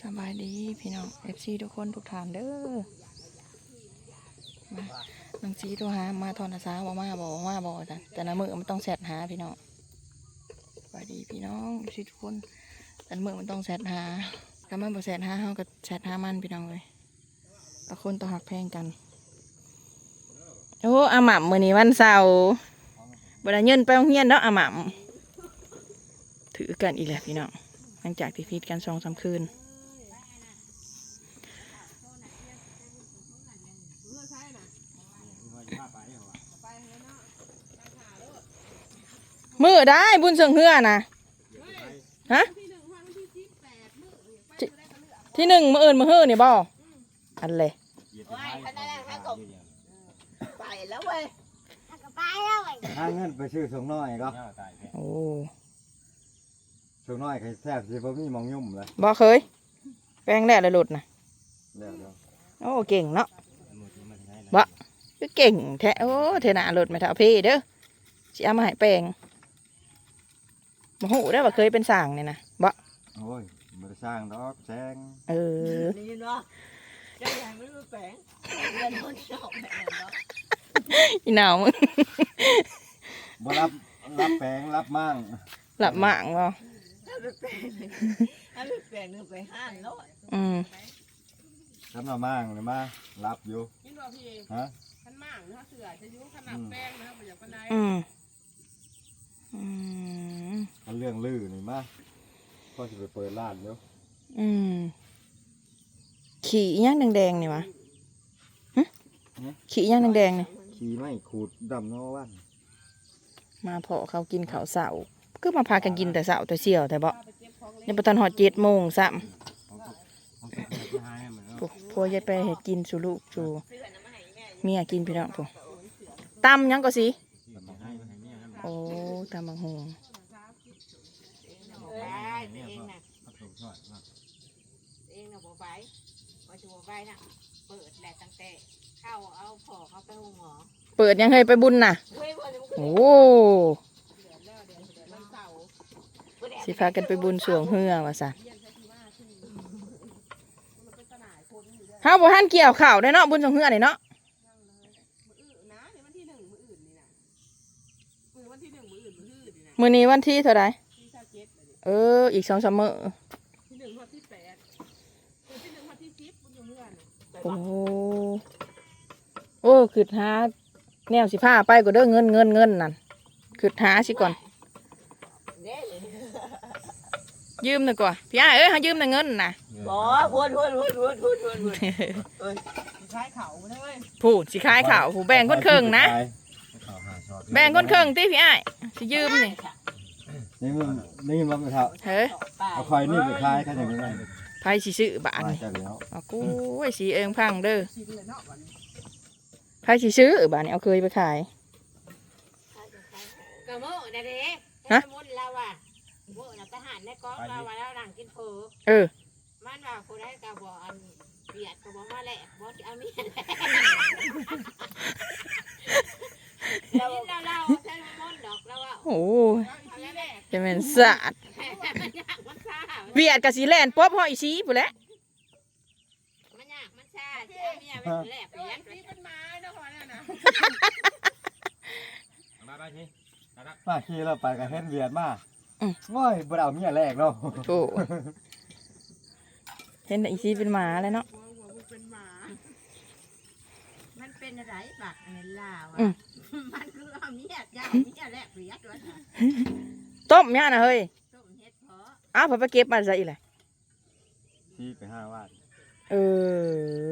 สบายดีพี่น้องเอฟซีทุกคนทุกทานเด้อมาบางซีตัวหามาทอนอาสาบอกมาบอกมาบอกจ้ะแต่ละมือมันต้องแซดหาพี่น้องสบายดีพี่น้องเอฟซีทุกคนแต่ละมือมันต้องแซดหาถ้ามันบ่แซดหาเฮาก็แซดหามันพี่น้องเลยต่าคนต่างหักแพงกันโอ้อาหม่ำมื้อนี้วันเสาร์บ่ได้เงินไปโรงเรียนเนาะอาหม่ำ กันอีกแล้วพี่น้องหลังจากที่พิดกันสองสามคืนมือได้บุญเสริงเฮือนะฮะที่ที่หนึ่งมืออื่นมือเฮือนี่บ่อันเลยว้ายคะแนนถ้าก็ไปแล้วเว้ยหาเงินไปซื้อส่งน้อยก็โอ้ ส่งน้อยใครแทบสิบ่มีหมองยุ่มเลยบ่เคย แป้งแดดเลยหลุดนะเดี๋ยวเดี๋ยวโอ้เก่งเนาะบ่ก็เก่งแท้โอ้เทน่าหลุดไม่เท่าพี่เด้อสิเอามาให้แป้งบ่ฮู้ได้อว่าเคยเป็นสร้างนี่นะบ่โอ้ยบ่ได้สร้างดอกแซงเออนี่เนาะเจ้าใหญ่ไม่รู้แปลงเรียนคนชอบแม่เนาะอีหนาวมึงบ่รับรับแปลงรับมั่งหลับหมางบ่ถ้าไป แปลงถ้าไปแปลงนึงไปห้านแล้วอืมทำมามั่งเลยมารับอยู่นี่บอกพี่ฮะขันหมางนะเสือจะยุ่งขนาดแป้งนะประหยัดปันไดอืมอืมเอาเรื่องลือนี่มาก็สิไปเปิดร้านอยู่อืมขี่อีหยังแดงๆนี่วะหึขี่อีหยังแดงๆนี่ขี่ไม้ขูดดำเนาะวันมาเพาะเขากินข้าวเสา ก็มาพากันกินแต่เสาแต่เสี่ยวแต่บ่ยังประทันหอดเจ็ดโมงซ้ำพวกพวยายไปเห็ดกินสู่ลูกสู่เมียกินพี่น้องพวกตำหยังก็สิโอ้ตำบังหงได้เองน่ะเองน่ะบ่ไปบ่จะบ่ไปน่ะเปิดแหละตั้งแต่เข้าเอาพอเขาไปห้องหมอเปิดยังเคยไปบุญน่ะเฮ้ยบ่ได้โอ้ สิพากันไปบุญสวงเฮือว่าสันเฮาบ่ทันเกี่ยวข่าวได้เนาะบุญสวงเฮือนี่เนาะมื้อนี้วันที่เท่าไรเออ อีกสองสามมื้อโอ้โอ้ขึ้นหาแนวสิผ้าไปก็เด้อเงินเงินเงินนั่นขึ้นหาสิก่อน เด้เลย ยืมหน่อยก่อนพี่อ้ายเอ้ยหายืมหน่อยเงินน่ะบ่พูดพูดพูดพูดพูดพูดพูดเอ้ยใช้เขาเลยผู้สิขายข่าวผู้แบ่งคนครึ่งนะข่าวหาช็อตแบ่งคนครึ่งติพี่อ้ายสิยืมนี่นี่มันนี่มันบ่เท่าเฮ้ยเอาคอยนี่ไปขายเขาอย่างนี้ไงไผสิซื้อบาทมานี่จะแล้วเอากูไอ้สีเองพังเด้อชิ้นเลยเนาะวันนี้ไผสิซื้อบาทนี่เอาเคยไปขาย กะโมนะเด้ฮะ สมุนเราอะโมน่ะทหารใน กองเราว่าเรานั่งกินเผือเออ มันว่าผู้ใดก็บ่อันเบียดก็บ่มาแลกบ่สิเอาเมียแลกเราเราเราใช้มนต์ดอกเราว่าโอ้ยเอาแล้วแลกจะเป็นสาดมันยากมันซ่าเวียดกับสีแลนป๊อบห้อยสีผู้นแหล้วมันยากมันซ่าสิเอาเมียไปแลกเปเดี๋ยวลี่ยนนี่เป็นไม้เนาะวันนี้นะมาไปทีมาขี่เราไปกับเฮ็ดเวียดมา โอ้ยบ่ได้เอาเมียแรกเนาะโอ้เห็นแต่อีสีเป็นหมาแล้วเนาะหัวหัวมึงเป็นหมา มันเป็นอะไรบักอันนั้นลาวอือะ ม มันคือเอาเมียเจ้าเมียแลกเปลี่ยนด้วยนะต้มย่านะเฮ้ยต้มเฮ็ดเพาะอ้าวพอไปเก็บมาซะอีแหละขี่ไปห้าว่าเออ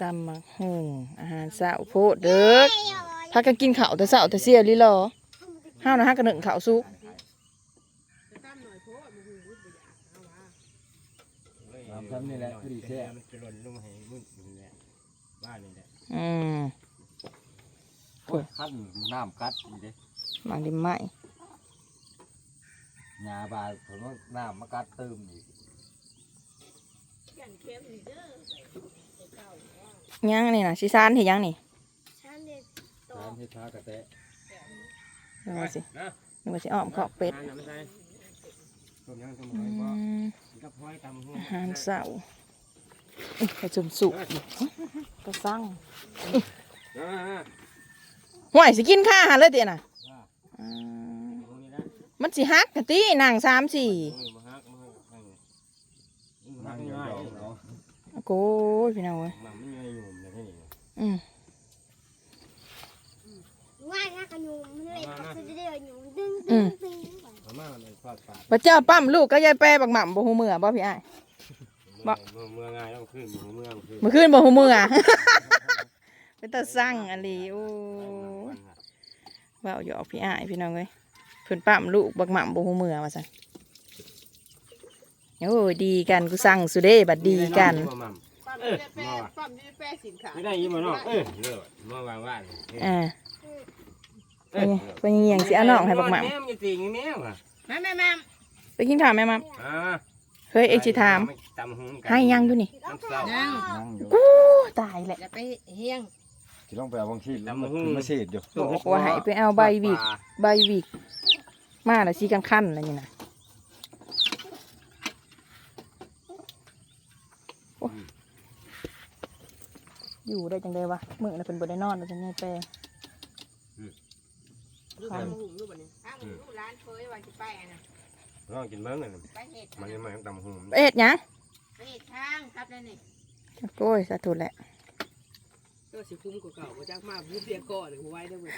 ตำมักหุงอาหารเช้าโพดเด้อพากันกินข้าวแต่เช้าแต่เสียลิลอ ห้าวนะฮะกันหนึ่งข้าวซุกจะตั้มหน่อยโพดมึงรู้ประหยัดเอาวะทำซ้ำนี่แหละคือดีแท้มันจะหล่นลงให้มึงนี่แหละบ้านนี่แหละอืมโอ้ยขั้นน้ำกัดอีเด้บางดิมไม้ยาบาดผมว่าน้ำมากัดเติมอีกอย่างเข้มนี่เด้อยังนี่นะซิซานเห็นยังนี่ฉันเด็ดน้ำที่ท้ากระแตะเอามาสินะนึกว่าสิอ้อมขอกเป็ดอาหารน่ะไม่ใช่ต้มยังต้มอืหอยบ่มกับหอยตำหัวอาหารเสาร์อุ๊ยไปจุ่มสุกอยู่ก็สั่งอ่าห่วยสิกินข้าหาเลยเตียน่ะๆว่าอ่าตรงนี้นะมันสิฮักกะตีนางสามสี่โอ้ยบ่ฮักบ่ฮักให้อืมฮันั่กงอยู่ง่ายดอกๆเนาะโอ้ยพี่น้องเว้ยมันไม่มีอยู่ในที่นี่อืม ง่ายง่ายกันอยู่มันเลยก็คือเดียวอยู่ดึงอืดึมงดึงก่อนมาม่าเลยทอดปลาพระเจ้าปั้มลูกก็ยายแปรบักหม่ำบ่หูเมื่อบ่พี่อ้าย บ่ เมื่อเมื่อง่ายต้องขึ้นอยู่เมื่อขึ้นเมื่อคืนบ่หูเมื่อ เป็นตาสั่งอันนี้โอ้ยเว้าหยอกพี่อ้ายพี่น้องเว้ยเพิ่นปั้มลูกบักหม่ำบ่หูเมื่อว่าซั่นโอ้ยดีกันกูสั่งสุเด้บัดดีกัน ปั๊มยี่แปะปั๊มยี่แปะสินค้าไม่ได้ยินมาเนาะเออเลิศเมื่อวานว่านอ่า เออเป็นยังสิเอาน้องให้บักหม่แม่มันตีงแม่ว่ะแม่แม่แม่ำไปกินข้าวแม่มัมอ่าเฮ้ยเอ็กสิถามตำหุงกันให้ยังอยู่นี่น้ำเศร้ายังนั่งอยู่โอ้ตายแหละอย่าไปเฮียงสิลองไปเอาบางที่แล้วมันขึ้นมาฉีดอยู่บอกว่าให้ไปเอาใบวิกใบวิกมาแล้วสีกันคันๆอะไรนี่นะโอ้อยู่ได้จังเลยวะมื้อน่ะเป็นบ่ได้นอนแล้วจังไงแป รดูทางหุ่มดูบัดนี้ถ้ามึงลูกร้านเคยว่าจะไปอะนะลองกินเบิ้งเลยไปเห็ดมันยังไม่ตำหุงเอ็ดหยังไปเห็ดทางครับนั่นนี่โอ้ยสาธุแหละก็สิคุ้มกว่าเก่าบ่จักมาพูดเรียกก่อนหัวไว้เด้อเว้ย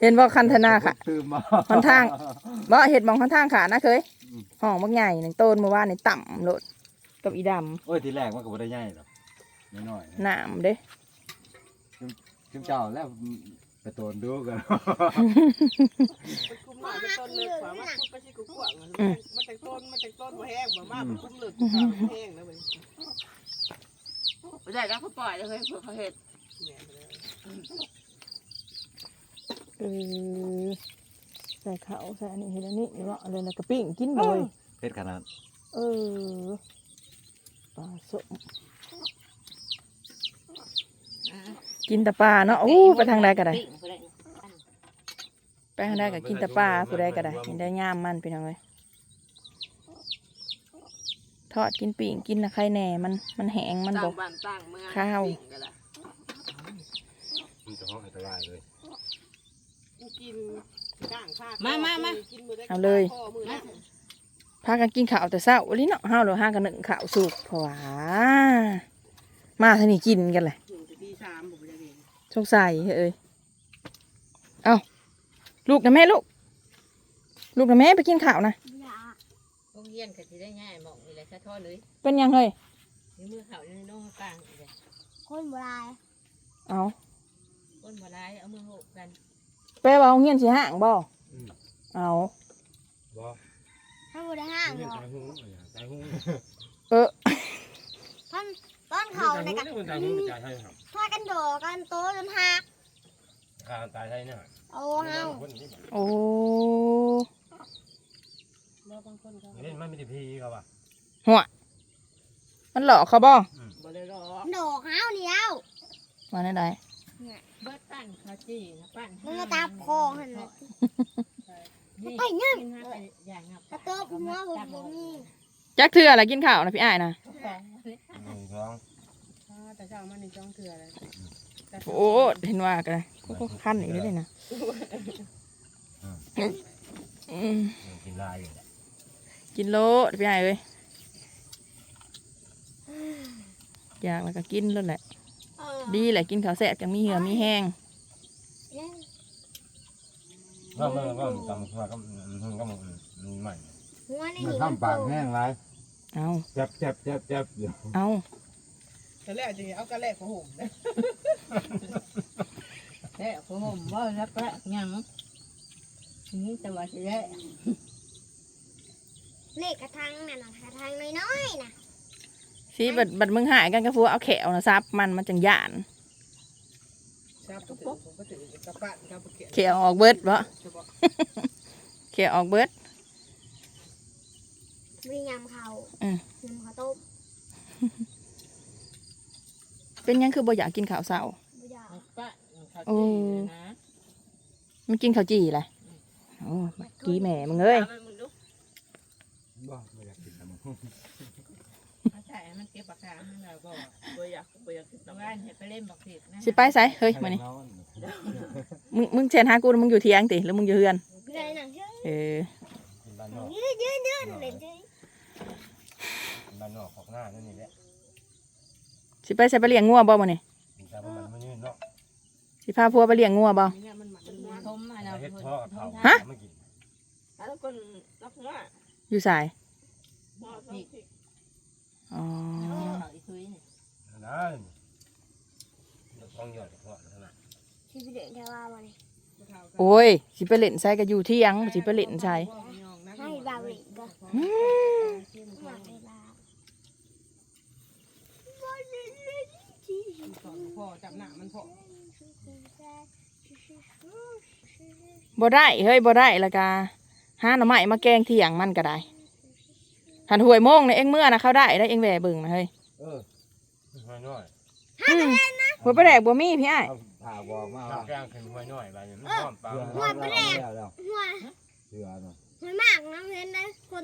เห็นบ่คันธนาค่ะตื่นมาหนทางบ่เห็ดหมองคันทางขานะเคยอืมห้องบักใหญ่หนึ่งต้นเมื่อวานนี่ต่ำโลดกับอีดโอ้ยทีแรกมันก็บ่ได้ใหญ่หรอกน้อยำหนามเด้ๆขึ้นเจ้าแล้ว ไปโตนดูกันมันคุ้มมาจะต้นเลิกว่ามันคุ้มไปสิกูกวางมันมันแต่ต้นมันแต่ต้นบ่แห้งบ่มามันคุ้มเลิกกูกวางแห้งแล้วเว้ยไม่ได้แล้วเขาปล่อยเลยเฮ้ยเผื่อเขาเห็ดแม่นเลยเออใส่ข้าวใส่อันนี้เห็ดอันนี้เนาะอะไรนะกระปิ้งกินเลยเฮ็ดขนาดเออปลาสม กินแต่ปลาเนาะอู้ไปทางใดก็ได้ปิ้งเขาได้ไปทางใดก็กินแต่ปลาผู้ใดก็ได้กินได้ย่ามมันพี่น้องเลยทอดกินปิ้งกินนะไข่แหน่มันมันแห้งมันบต่าองกบ้านต่างเมืองข้าวปิ้งกันล่ะมันจะห้องอันตรายเลยกูกินก้างข้ามามามากินมือได้เอาเลยข้อมือนะพากันกินข้าวแต่เช้าวันนี้เนาะห้าวหรือห้ากันหนึ่งข้าวสุกเพราะว่ามาทางนี้กินกันเลย สงสัยเอ้ยเอาลูกนะแม่ลูก ลูกนะแม่ไปกินข้าวนะอย่าโรงเรียนก็จะได้ง่ายหมองนี่แหละแค่ทอดเลยเป็นยังเฮ้ยนี่มือเขาในน้องกลางนี่แหละคนโบราณเอาก้นบ่ร้ายเอามือโหกกันแปลว่าเอาเงียนสีห่างบ่เอาบ่ถ้าโบราณห้างเงี้ยเหรอตายหุงตายหุงเออท่าน ต้นเขาในตายกันหุงตายหุงตายใช่ครับพากันโดดกันโตจนหักข้าตายใช่เนี่ยโอ้เฮาคนนี้โอ้แล้วบางคนเขาเล่นไม่มีทีพีเขาว่ะหัวมันหลอกเขาบ่บ่ได้หรอกโดดเฮาเดียวมาได้ไดเบิดปั้นข้าวจี้นะปั้นมึงก็ตาคอหันเลยนี่ไปนึ่งกินห้าไปอย่างงับกระโตกหัวผมบ่มีจักเทื่ออะไรกินข้าวนะพี่อ้ายนะ หนึ่งสอง อ่าแต่ เช้ามาในจ้องเถื่อเลยโอ้เห็นว่ากันก็ขั้นอีกนิดเลยนะอืมกินลายอยู่แหละกินโลดพี่อ้ายเอ้ยอยากแล้วก็กินแล้วแหละเออดีแหละกินข้าวแซ่บจังมีเหือมีแห้งก็มันก็ตำข้าวก็มันก็มันใหม่หัวในมันนี่ทำปากแห้งไรเอาเจ็บเจ็บเจ็บเจ็บอยู่เอา แต่แรกจะเอากระแลกของผมนะแล้วผมว่ารับละยังนี่แต่ว่าสิได้เลขกระทังนั่นน่ะกระทังน้อยๆน่ะสิบัดบัดมึงหายกันก็ฟัวเอาแขวนะซับมันมันจังหยานชาบผมผมก็ถือกระปั้นครับเขียนแขวออกเบิดบ่เฉพาะแขวออกเบิดมียำเขาอืมยำข้าวต้ม เป็นหยังคือบ่อยากกินข้าวเช้าบ่อยากปั้นข้าวจี้นะมันกินข้าวจี่แหละโอ้บักกี้แม่มึงเอ้ยถามให้มึงดูบ่ไม่อยากกินน้ำเขาใส่ให้มันเก็บปากกาให้เราบอกบ่อยากบ่อยากกินตรน้ำงลานั้ยนอย่าไปเล่นบอกผิดนะสิไปไสเฮ้ยมานี่มึงมึงเชนหากูมึงอยู่เทียงติหรือมึงอยู่เฮือนเลยหนังเชื่อเออกินบ้านนอกยืดยืดยืดเลยยืดกินบ้านนอกของหน้านั่นนี่แหละ สิไปใส่ไปเลี้ยงงัวบ่มานี่กินแต่ว่ามันไม่ยืนเนาะสิพาพัวไปเลี้ยงงัวบ่ เนี่ยมันหมักมันมัทมมาเราเฮ็ดคนท้อกับเขาฮะ ไม่กินแล้วคนรักว่าอยู่สายพ่อต้องผิดอ๋อเขาอีกคุยนี่นั่นท้องหยอดกับพ่อเท่านั้นที่ไปเดินเทว่าวันนี้โอ้ยสิไปเล่นใส่ก็อยู่เที่ยงสิไปเล่นใส่ให้บาวิก็ อืม หมักเวลา พ่อจับหน้ามันพ่อบ่ได้เฮ้ยบ่ได้และกาหาหน่อไม้มาแกงเที่ยงมันก็ได้หันหวยโมงเนี่ยเอ็งเมื่อนะเขาได้ได้เอ็งแหวเบิ่งนะเฮ้ยเออห้วยน้อยอืมหัวปลาแดกบ่มีพี่อ้ายเอาผ่าบอกมาข้าว่าวกลางขึ้นห้วยน้อยไปเนี่ยมันหอมปลาเสือหัวไปแล้วแล้วหัวเสือเนาะ